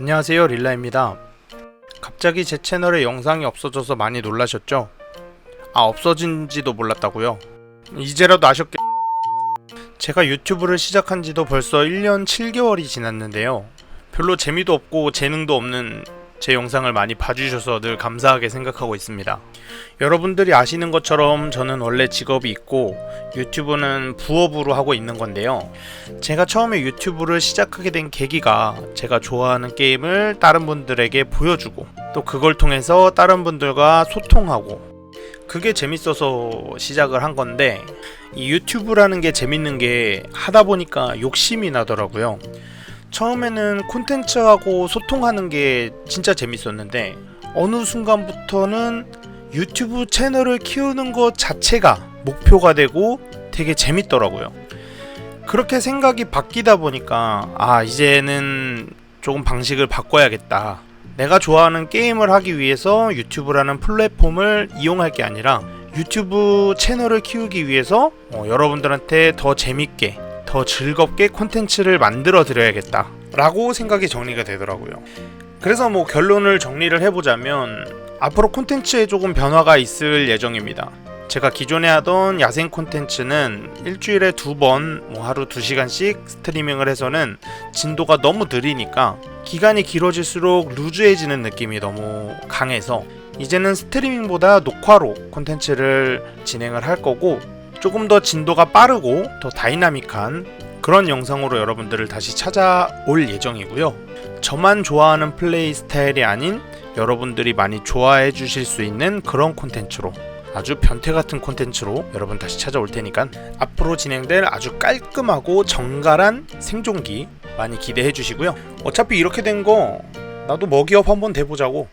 안녕하세요 릴라입니다 갑자기 제 채널에 영상이 없어져서 많이 놀라셨죠? 아 없어진지도 몰랐다고요? 이제라도 아셨겠... 제가 유튜브를 시작한 지도 벌써 1년 7개월이 지났는데요 별로 재미도 없고 재능도 없는 제 영상을 많이 봐주셔서 늘 감사하게 생각하고 있습니다 여러분들이 아시는 것처럼 저는 원래 직업이 있고 유튜브는 부업으로 하고 있는 건데요 제가 처음에 유튜브를 시작하게 된 계기가 제가 좋아하는 게임을 다른 분들에게 보여주고 또 그걸 통해서 다른 분들과 소통하고 그게 재밌어서 시작을 한 건데 이 유튜브라는 게 재밌는 게 하다 보니까 욕심이 나더라고요. 처음에는 콘텐츠하고 소통하는 게 진짜 재밌었는데 어느 순간부터는 유튜브 채널을 키우는 것 자체가 목표가 되고 되게 재밌더라고요. 그렇게 생각이 바뀌다 보니까 아 이제는 조금 방식을 바꿔야겠다. 내가 좋아하는 게임을 하기 위해서 유튜브라는 플랫폼을 이용할 게 아니라 유튜브 채널을 키우기 위해서 어, 여러분들한테 더 재밌게 더 즐겁게 콘텐츠를 만들어 드려야겠다 라고 생각이 정리가 되더라고요. 그래서 뭐 결론을 정리를 해보자면 앞으로 콘텐츠에 조금 변화가 있을 예정입니다. 제가 기존에 하던 야생 콘텐츠는 일주일에 두 번, 뭐 하루 두 시간씩 스트리밍을 해서는 진도가 너무 느리니까 기간이 길어질수록 루즈해지는 느낌이 너무 강해서 이제는 스트리밍보다 녹화로 콘텐츠를 진행을 할 거고 조금 더 진도가 빠르고 더 다이나믹한 그런 영상으로 여러분들을 다시 찾아올 예정이고요. 저만 좋아하는 플레이 스타일이 아닌 여러분들이 많이 좋아해 주실 수 있는 그런 콘텐츠로 아주 변태 같은 콘텐츠로 여러분 다시 찾아올 테니까 앞으로 진행될 아주 깔끔하고 정갈한 생존기 많이 기대해 주시고요. 어차피 이렇게 된 거 나도 먹이업 한번 돼보자고